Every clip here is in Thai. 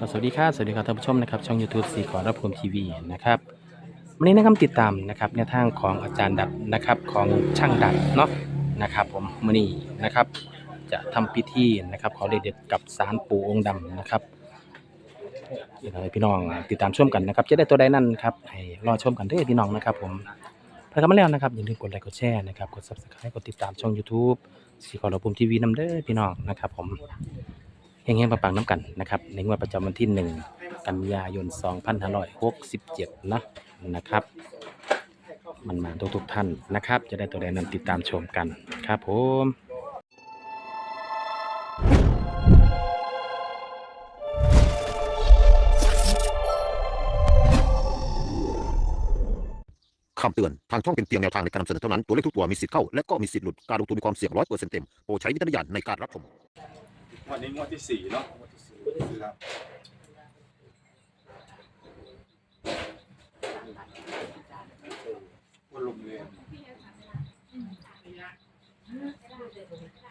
ก็สวัสดีครับสวัสดีครับท่านผู้ชมนะครับช่อง YouTube สีขอรับผมทีวีนะครับวันนี้นะครับติดตามนะครับแนวทางของอาจารย์ดับนะครับของช่างดับเนาะนะครับผมมื่อนี้นะครับ จะทำพิธีนะครับขอเด็ดๆกับสารปู่องค์ดำนะครับเดี๋ยวพี่น้องติดตามชมกันนะครับ จะได้ตัวใดนั่นครับให้รอชมกันเด้อพี่น้องนะครับ ผมถ้าเข้ามาแล้วนะครับอย่าลืมกดไลค์กดแชร์นะครับกด Subscribe กดติดตามช่อง YouTube สีขอรับผมทีวีนำเด้อพี่น้องนะครับ ผม เฮงๆปังๆน้ำกันนะครับในงวดประจำวันที่ 1 กันยายน 2567นะนะครับ มันมาทุกๆท่านนะครับ จะได้ตัวใดนั้นติดตามชมกันครับผมคำเตือน ทางช่องเป็นเพียงแนวทางในการนำเสนอเท่านั้น ตัวเลขทุกตัวมีสิทธิ์เข้า และก็มีสิทธิ์หลุด การลงทุนมีความเสี่ยงร้อยเปอร์เซ็นต์เต็ม โปรดใช้วิจารณญาณในการรับชม วันนี้งวดที่สี่เนาะครับวันลงเรียน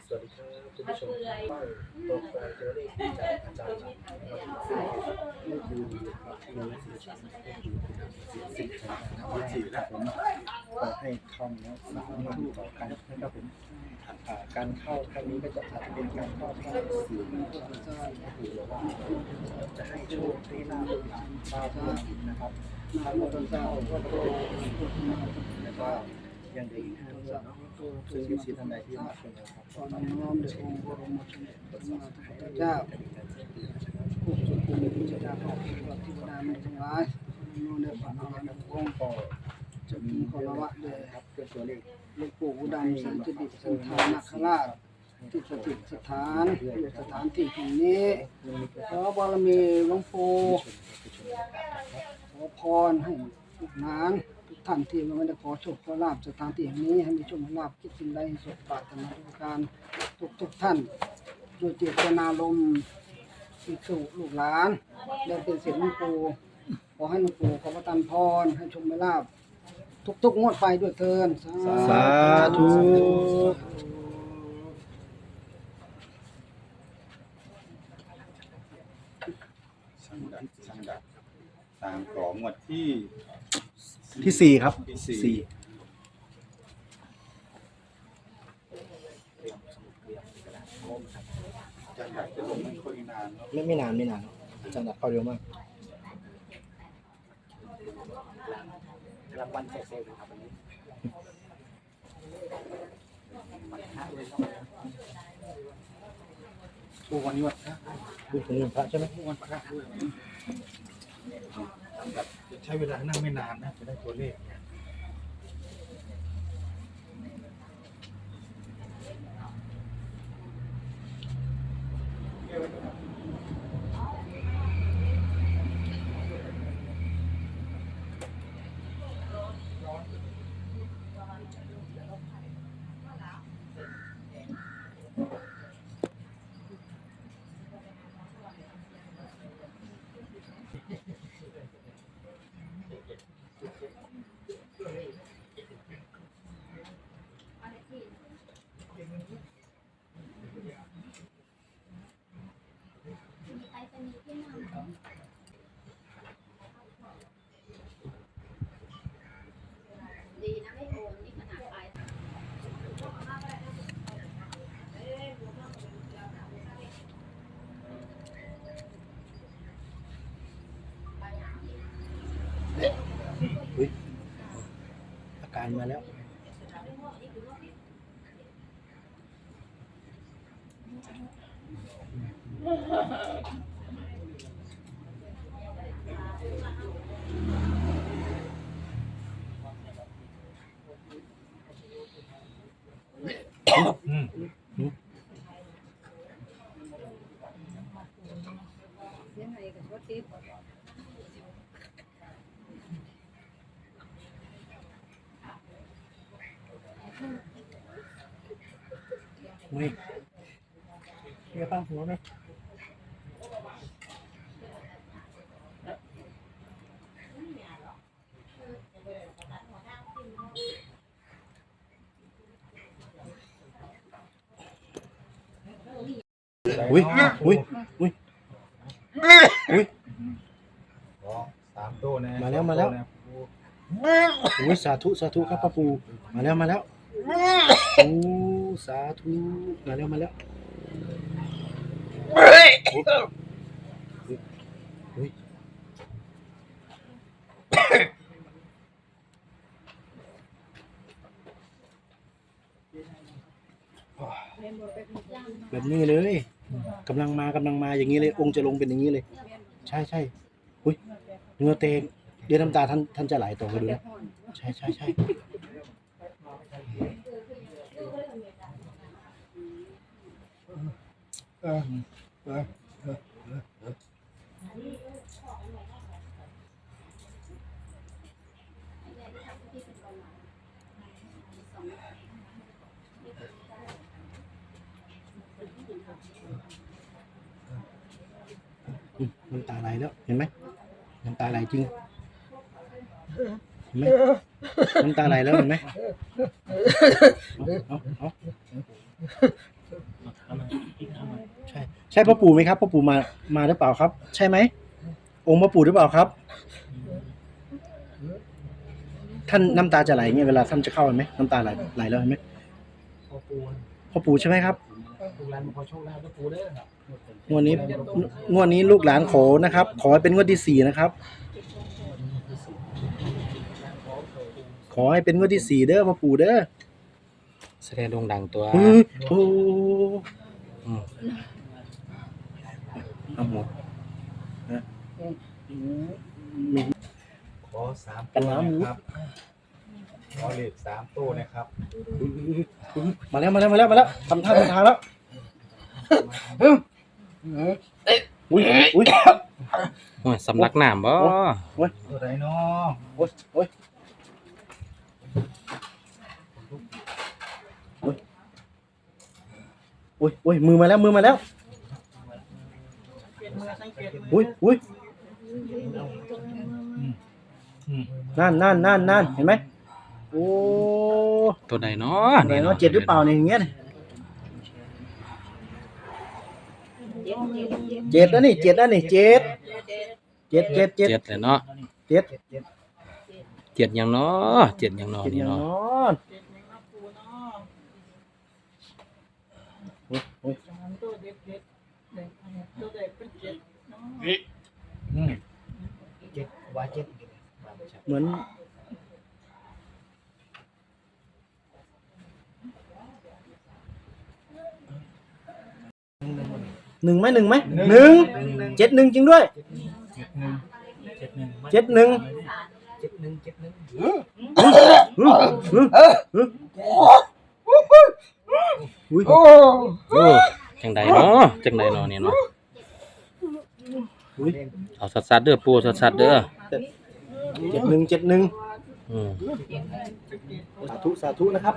สวัสดีครับคุณผู้ชมตัวแปรตัวเลขจากอาจารย์ชันนะครับนี่คือหน่วยสื่อสารสิบนะครับสี่นะครับผมขอให้คำนะสามวันต่อกันนะครับผมอ่าการเข้าครั้ง นี้ก็จะอาจจะเป็นการเข้าข้างสื่อก็คือว่าจะให้โชคที่หน้าลูกหลานชาวพุทธนะครับทางพระเจ้าก็โปรดแล้วก็ยังดีนะครับเนาะซึ่งมีสิทธิ์ท่านใดที่มาชมนะครับขอน้อมเดชองค์บรมชนกพระพุทธเจ้าผู้ทรงคุณผู้ชาติของพระธิดาในทั้งหลายโน้นได้ฝันอะไรกับองค์ก็จะมีขอละวะเลยครับเป็นตัวเลขหลวงปู่อุดมสันติดิษฐ์สันทานาคราช ที่สถิตสถานอยู่สถานที่แห่งนี้ขอบารมีหลวงปู่ขอพรให้ลูกหลานทุกท่านที่ไม่ได้ขอโชคขอลาบสถานที่แห่งนี้ให้มีโชคมีลาบคิดสิ่งใดสมปรารถนาทุกการทุกทุกท่านโดยเจตนารมณ์อิสุลูกหลานได้เป็นเสียงหลวงปู่ขอให้หลวงปู่ขอประทานพรให้ชมไม่ลาบทุกๆงวดไปด้วยเทินสาธุ ช่างดับช่างดับตามของงวดที่ที่สี่ครับที่สี่สี่ช่างดับจะลงไม่ค่อยนานเนาะไม่ไม่นานไม่นานอาจารย์ดับเข้าเร็วมากรางวัลเซลล์ครับวันนี้โอ้วันนี้วันพระคุณถึงเรื่องพระใช่ไหมวันพระด้วย ช่างดับจะใช้เวลานั่งไม่นานนะจะได้ตัวเลขดีนะไม่โอนนี่ขนาดไป อาการ มาแล้วยังไงกับว่าติ๊บ อุ้ยเรียกป้าหัวไหมอุ้ยอุ้ยอุ้ยขอสามตัวนะมาแล้วมาแล้วโอ้ยสาธุสาธุครับพ่อปู่มาแล้วมาแล้วโอ้ สาธุมาแล้วมาแล้วเฮ้ยแบบนี้เลยกำลังมากำลังมาอย่างนี้เลย องค์จะลงเป็นอย่างนี้เลย ใช่ใช่อุ้ยเนื้อเตงเดี๋ยวน้ำตาท่านท่านจะไหลต่อไปดูนะใช่ใช่ใช่ อืม น้ำตาไหลแล้วเห็นไหมน้ำตาไหลจริงเห็นไหมน้ำตาไหลแล้วเห็นไหมเอาเอาเอาใช่ใช่พ่อปู่ไหมครับพ่อปู่มามาหรือเปล่าครับ ใช่ไหมองค์พ่อปู่หรือเปล่าครับ ท่านน้ำตาจะไหลเงี้ยเวลาท่านจะเข้าเห็นไหมน้ำตาไหลไหลแล้วเห็นไหมพ่อปู่ใช่ไหมครับงวดนี้งวดนี้ลูกหลานขอนะครับ ขอให้เป็นงวดที่สี่นะครับ ขอให้เป็นงวดที่สี่เด้อพ่อปู่เด้อแสดงโด่งดังตัวเฮ้ยโอ้ อืม เอาหมด ขอสามตัวนะครับ ขอเลขสามตัวนะครับมาแล้วมาแล้วมาแล้วมาแล้วทำท่าทำทางแล้วอุ้ยอุ้ยโอ้ยสำลักน้ำบ่ตัวไหนเนาะโอ้ยโอ้ยโอ้ยโอ้ยมือมาแล้วมือมาแล้ว อุ้ยอุ้ยนั่นนั่นนั่นนั่นเห็นไหมโอ้ตัวใดเนาะไหนว่าเจ็ดหรือเปล่าเนี่ยอย่างเงี้ยเจ็ดแล้วนี่เจ็ดแล้วนี่เจ็ดเจ็ดเจ็ดเจ็ดเจ็ดเลยเนาะเจ็ดเจ็ดหยังเนาะเจ็ดหยังเนาะเจ็ดอนี่ย่างนเนาะอนโอ้ย โอ้ยเจ็ดว่าเจ็ดเหมือน หนึ่งไหมหนึ่งไหมหนึ่งเจ็ดหนึ่งจริงด้วยเจ็ดหนึ่งเจ็ดหนึ่งเจ็ดหนึ่งอุ้ยโอ้จังใดเนาะจังใดเนาะนี่เนาะ อุ้ยเอาสัดๆเด้อปู่สัดๆเด้อเจ็ดหนึ่งเจ็ดหนึ่งอืมสาธุสาธุนะครับ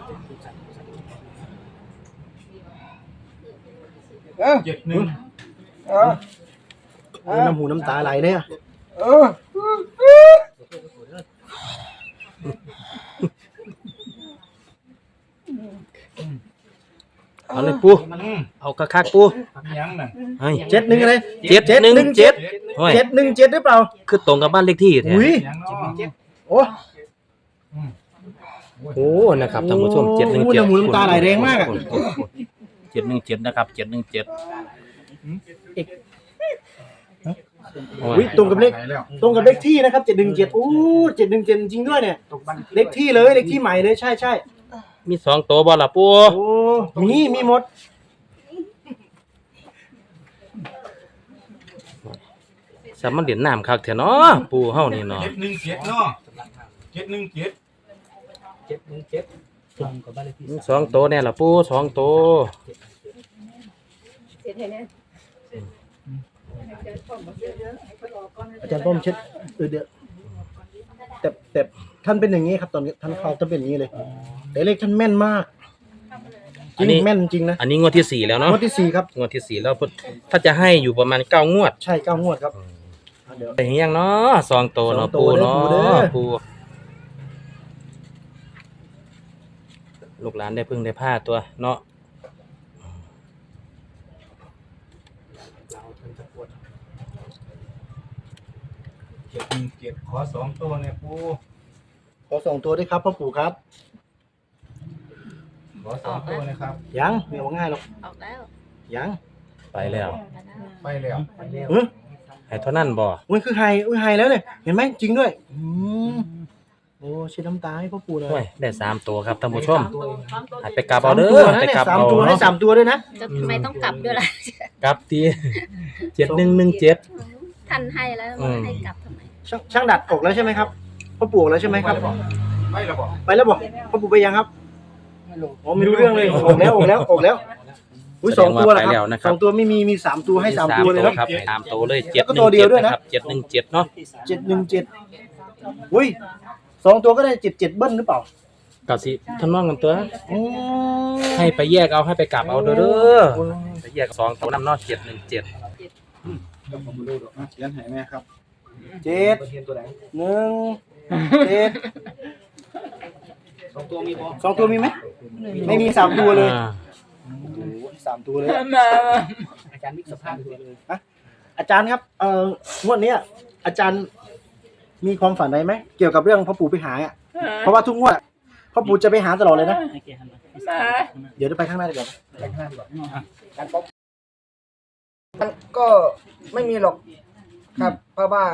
เจ็ดหนึ่งโอ้ยน้ำหูน้ำตาไหลเนี่ยเอาเลยปู่เอาคักๆปู่ทำยังน่ะเฮ้ยเจ็ดหนึ่งอะไรเจ็ดหนึ่งเจ็ดโอ้ยเจ็ดหนึ่งเจ็ดหรือเปล่า คือตรงกับบ้านเลขที่แท้อุ้ยยังเนาะโอ้โอ้นะครับท่านผู้ชมโอ้เจ็ดหนึ่งโอ้เจ็ดน้ำหูน้ำตาไหลแรงมากอะเจ็ดหนึ่งเจ็ดนะครับเจ็ดหนึ่งเจ็ดอุ้ยตรงกับเลขไปแล้วตรงกับเลขที่นะครับเจ็ดหนึ่งเจ็ดโอ้เจ็ดหนึ่งเจ็ดจริงด้วยเนี่ยตกบันเลขที่เลยเลขที่ใหม่เลยใช่ใช่ มีสองตัวบ่ล่ะปู่โอ้มีมีหมด สามันเด่นน้ำคักแท้เนาะปู่เฮานี่เนาะเจ็ดหนึ่งเจ็ดเนาะเจ็ดหนึ่งเจ็ดเจ็ดหนึ่งเจ็ดตรงกับบ้านเลขที่มีสองตัวแน่ล่ะปู่สองตัวเสร็จแล้วอาจารย์ป้อมเช็ดเออเดี๋ยว แต่แต่ท่านเป็นอย่างนี้ครับ ตอนนี้ท่านเข้าท่านเป็นอย่างนี้เลย แต่เลขท่านแม่นมากจริงแม่นจริงนะอันนี้งวดที่สี่แล้วเนาะงวดที่สี่ครับงวดที่สี่แล้วเพิ่นถ้าจะให้อยู่ประมาณเก้างวด ใช่เก้างวดครับเดี๋ยวแต่ยังเนาะสองตัวเนาะสองตัวปู่เนาเด้อปู่เด้อะปู่ลูกหลานได้พึ่งได้ผ้าตัวเนาะ เจ็ดหนึ่งเจ็ดขอสองตัวเนี่ยปูขอส่งตัวด้วยครับพ่อปู่ครับ ขอสองตัวนะครับ ยังไม่เอาง่ายหรอกออกแล้วยังไปแล้ว ไปแล้วเออให้เท่านั้นบ่อุ้ยคือไฮอุ้ยไฮแล้วเนี่ยเห็นไหมจริงด้วยอืมโอ้เช็ดน้ำตาให้พ่อปู่เลยโอ้ยได้สามตัวครับท่านผู้ชมตัวเองให้ไปกลับสาเอามเด้ตัวอนะไปเนี่ยกลับสามเอาตัวให้เนาะสามตัวด้วยนะจะทำไมต้องกลับด้วยล่ะกลับทีเจ็ดหนึ่งหนึ่งเจ็ด ท่านให้แล้วอืม ให้กลับทำไมช่างช่างดัดออกแล้วใช่ไหมครับพ่อปู่ออกแล้วใช่ไหมครับ ไม่ระบอกไปแล้วบอกพ่อปู่ไปยังครับไม่รู้อ๋อไม่รู้เรื่องเลยออกแล้วออกแล้วออกแล้วอุ้ยสองตัวเหรอไปแล้วคนะรับครับสองตัวไม่มีมีสามตัวให้สามตัวเลยเนาะ ครับสามตัวเลยแล้เจ็ดวก็หนึ่ตัวงเดีเจ็ยวดด้วยนะ นะครับเจ็ดหนึ่งเจ็ดเนาะเจ็ดหนึ่งเจ็ดอุ้ยสองตัวก็ได้เจ็ดเจ็ดเบิ้ลหรือเปล่ากับสิท่านมองกันตัว อืมให้ไปแยกเอาให้ไปกลับเอาเด้อเด้อไปแยกสองตัวนำเนอกเจ็ดหนึ่งเจ็ด ผมดูดอกนะเขียนให้แม่ครับเจ็ดหนึ่งเจ็ดสองตัวมีพอสองตัวมีไหมไม่มีสามตัวเลยอ่าโอ้โหสามตัวเลย อาจารย์มิกสภาพตัวเลยฮะอาจารย์ครับ เอ่องวดเนี้ยอาจารย์มีความฝันอะไรไหม เกี่ยวกับเรื่องพ่อปู่ไปหาอะ เพราะว่าทุกงวดพ่อปู่จะไปหาตลอดเลยนะ เดี๋ยวจะไปข้างหน้าดีกว่าไปข้างหน้าดีกว่าการป๊อป มันก็ไม่มีหรอกครับ เพราะว่า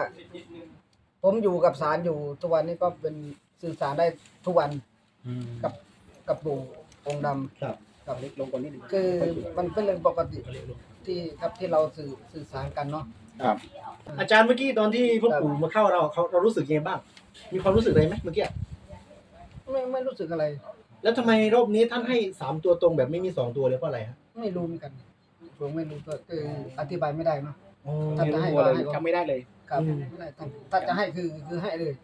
ผมอยู่กับสารอยู่ทุกวันนี้ก็เป็นสื่อสารได้ทุกวันกับกับปู่องค์ดำครับกับเล็กลงกว่านี้ดีคือมันเป็นเรื่องปกติที่ครับที่เราสื่อสื่อสารกันเนาะ ครับอาจารย์เมื่อกี้ตอนที่พ่อปู่มาเข้าเราเขาเรารู้สึกยังไงบ้าง มีความรู้สึกอะไรไหมเมื่อกี้ไม่ไม่รู้สึกอะไร แล้วทำไมรอบนี้ท่านให้สามตัวตรงแบบไม่มีสองตัวเลยเพราะอะไรฮะไม่รู้เหมือนกัน ผมไม่รู้ก็คืออธิบายไม่ได้เนาะ อ๋อถ้าจะให้ก็ให้ จำไม่ได้เลย ครับอืม ไม่ได้ถ้าถ้าจะให้คือคือให้เลย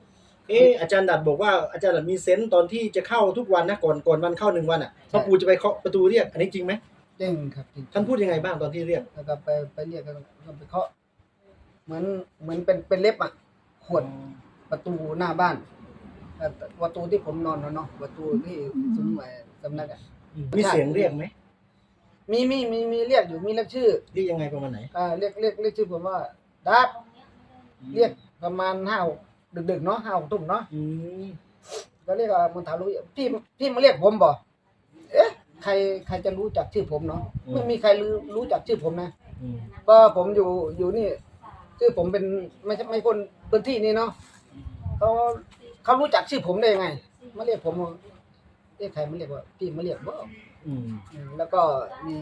เอออาจารย์ดัดบอกว่าอาจารย์ดัดมีเซนต์ตอนที่จะเข้าทุกวันนะก่อนก่อนวันเข้าหนึ่งวันอะพ่อปู่จะไปเคาะประตูเรียกอันนี้จริงไหมเด้งครับจริงท่านพูดยังไงบ้างตอนที่เรียกแล้วก็ไปไปเรียกกันก็ไปเคาะเหมือนเหมือนเป็นเป็นเล็บอะขวดประตูหน้าบ้านเอ่อประตูที่ผมนอนนะเนาะประตูที่ซุ้มไอ้สำนักอะ มีเสียงเรียกไหม มีมีมีมีเรียกอยู่มีเรียกชื่อเรียกยังไงประมาณไหนอ่าเรียกเรียกเรียกชื่อผมว่าดับเรียกประมาณห้าหกดึกๆเนาะห้าหกทุ่มเนาะอืมก็เรียกว่ามันถามรู้พี่พี่มาเรียกผมบ่เอ๊ะใครใครจะรู้จักชื่อผมเนาะไม่มีใครรู้รู้จักชื่อผมนะอืมก็ผมอยู่อยู่นี่ชื่อผมเป็นไม่ใช่ไม่คนพื้นที่นี่เนาะเขาเขารู้จักชื่อผมได้ยังไงมาเรียกผมว่าเรียกใครมาเรียกว่าพี่มาเรียกบ่ อืม อืมแล้วก็มี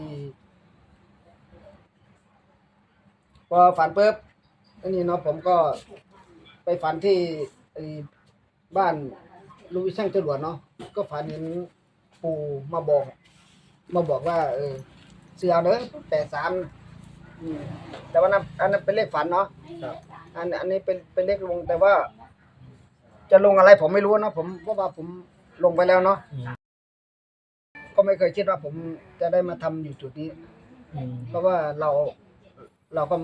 พอฝันปุ๊บอันนี้เนาะผมก็ไปฝันที่ไอ้บ้านลูกวิช่างจรวดเนาะก็ฝันเห็นปู่มาบอก มาบอกว่า เออเสือเด้อแปดสามแต่ว่านั้นอันนั้นเป็นเลขฝันเนาะครับ อันอันนี้เป็นเป็นเลขลงแต่ว่า จะลงอะไรผมไม่รู้เนาะผมเพราะว่าผมลงไปแล้วเนาะ ก็ไม่เคยคิดว่าผมจะได้มาทำอยู่จุดนี้ อืมเพราะว่าเราเราก็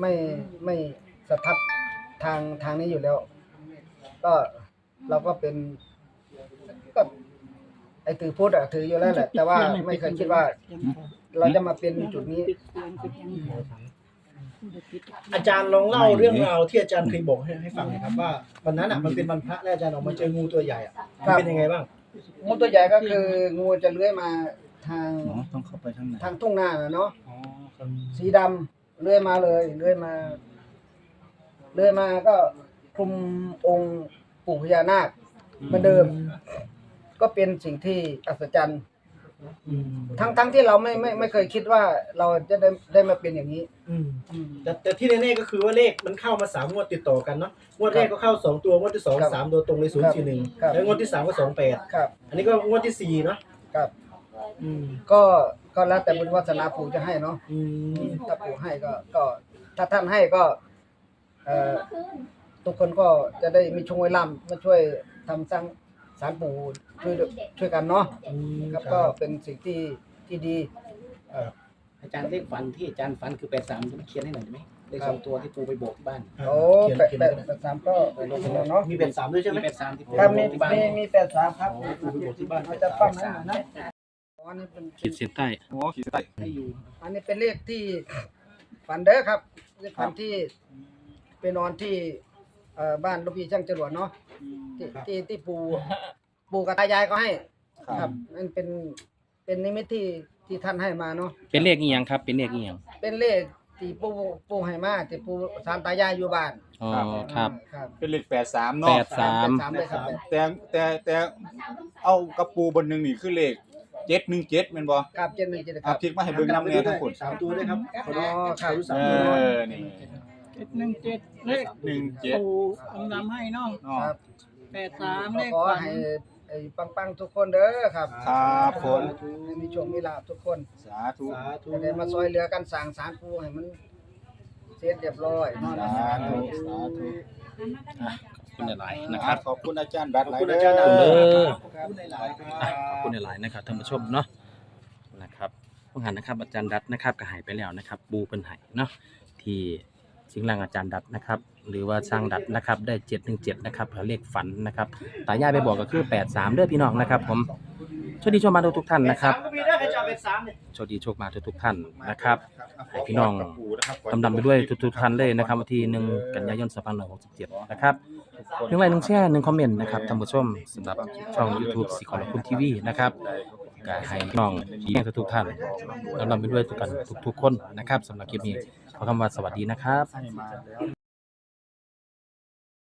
ไม่ไม่สะทัดทางทางนี้อยู่แล้ว ก็เราก็เป็นก็ไอ้ถือพุทธอะถืออยู่แล้วแหละ แต่ว่าไม่เคยคิดว่า เราจะมาเป็นจุดนี้ อาจารย์ลองเล่าเรื่องราวที่อาจารย์เคยบอกให้ให้ฟังหน่อยครับว่าวันนั้นอะมันเป็นวันพระแล้วอาจารย์ออกมาเจองูตัวใหญ่อะมันเป็นยังไงบ้าง งูตัวใหญ่ก็คืองูจะเลื้อยมาทางอ๋อต้องเข้าไปทางไหนทางทุ่งนาน่ะเนาะอ๋อครับสีดำเลื้อยมาเลยเลื้อยมาเลื้อยมาก็คลุมองค์ปู่พญานาคเหมือนเดิม ก็เป็นสิ่งที่อัศจรรย์ อืมทั้งทั้งที่เราไม่ไม่ไม่เคยคิดว่าเราจะได้ได้มาเป็นอย่างนี้อืม แต่แต่ที่แน่ๆก็คือว่าเลขมันเข้ามาสามงวดติดต่อกันเนาะงวดแรกก็เข้าสองตัวงวดที่สองครับสามตัวตรงเลยศูนย์สี่หนึ่งครับ แล้วงวดที่สามก็สองแปดครับ อันนี้ก็งวดที่สี่เนาะครับ อืมก็ก็แล้วแต่บุญวาสนาปู่จะให้เนาะอืมถ้าปู่ให้ก็ก็ ถ้าท่านให้ก็เอ่อทุกคนก็จะได้มีชงไว้ล่ำมาช่วยทำสร้างสารปู่ ช่วยช่วยกันเนาะอืมครับก็เป็นสิ่งที่ที่ดี อาจารย์เลขฝันที่อาจารย์ฝันคือแปดสามเขียนให้หน่อยได้ไหมเลขสองตัวที่ปูไปโบกที่บ้านอ่าโอ้เขียนแปดเขียนแปดไว้แปดสามก็ลงแล้วเนาะมีเป็นสามด้วยใช่ไหมแปดสามที่ปูครับไปมีโบกที่บ้าน มีมีแปดสามครับโอ้ปู่ไปบอกที่บ้าน เราจะปั้มให้หน่อยนะอ๋ออันนี้เป็นขีดเส้นใต้โอ้ขีดใต้ให้อยู่อันนี้เป็นเลขที่ฝันเด้อครับเลขฝันที่ไปนอนที่เอ่อบ้านลูกพี่ช่างจรวดเนาะที่ที่ที่ปู่ ปู่กับตายายก็ให้ ครับนั่นเป็นเป็นนิมิตที่ที่ท่านให้มาเนาะเป็นเลขอีหยังครับ เป็นเลขอีหยังเป็นเลขที่ปู่ปู่ให้มาที่ปู่สามตายายอยู่บ้านอ๋อครับ ครับเป็นเลขแปดสามแปเนาะดสาม สามเลยครับแต่แต่แต่เอากระปูบนหนึ่งนี่คือเลขเจ็ดหนึ่งเจ็ดแม่นบ่ครับเจ็ดหนึ่งเจ็ดคอารับพลิกมาให้เบิ่งน้ำแน่ทั้งหมดสามตัวด้วยครับอ๋อครับสามเอตัวด้วยอนี่เจ็ดหนึ่งเจ็ดเลขหนึ่งเจ็ดปู่องค์ดำให้เน้องเนาะ ครับแปดสามเลขขอฝันให้ ไอ้ปังๆทุกคนเด้อครับครับผม ให้มีโชคมีลาภทุกคนสาธุ สาธุจะได้มาซอยเหลือกันสร้างศาลปู่ให้มันเสร็จเรียบร้อยเนาะ สาธุ สาธุอะขอบคุณหลายๆนะนะคครัรับบขอบคุณอาจารย์บัตรหลายขอบคุณเด้อาจารย์ขอบคุณเด้ออขอบคุณหลายๆครับ อะขอบคุณหลายๆนะครับท่านผู้ชมเนาะนะครับผู้หันนะครับอาจารย์ดัตนะครับก็หายไปแล้วนะครับบูเป็นหายเนาะที่สิงห์ลังอาจารย์ดัตนะครับ หรือว่าสร้างดัตนะครับ ได้เจ็ดหนึ่งเจ็ดนะครับเลขฝันนะครับตายายไปบอกก็คือแปดสามเด้อพี่น้องนะครับ ผมโชคดีโชคมาทุกๆท่านนะครับโชคดีโชคมาทุกๆท่านนะครับให้พี่น้องกำลังไปด้วยทุกๆท่านเลยนะครับวันที่หนึ่งกันยายนสองพันหกสิบเจ็ดนะครับหนึ่งไลค์หนึ่งแชร์หนึ่งคอมเมนต์นะครับท่านผู้ชมสำหรับช่อง YouTube สีขอรคุณทีวีนะครับก็ให้พี่น้องพี่แม่ทุกท่านกำลังไปด้วยทุกกันทุกๆคนนะครับสำหรับคลิปนี้ขอคำว่าสวัสดีนะครับ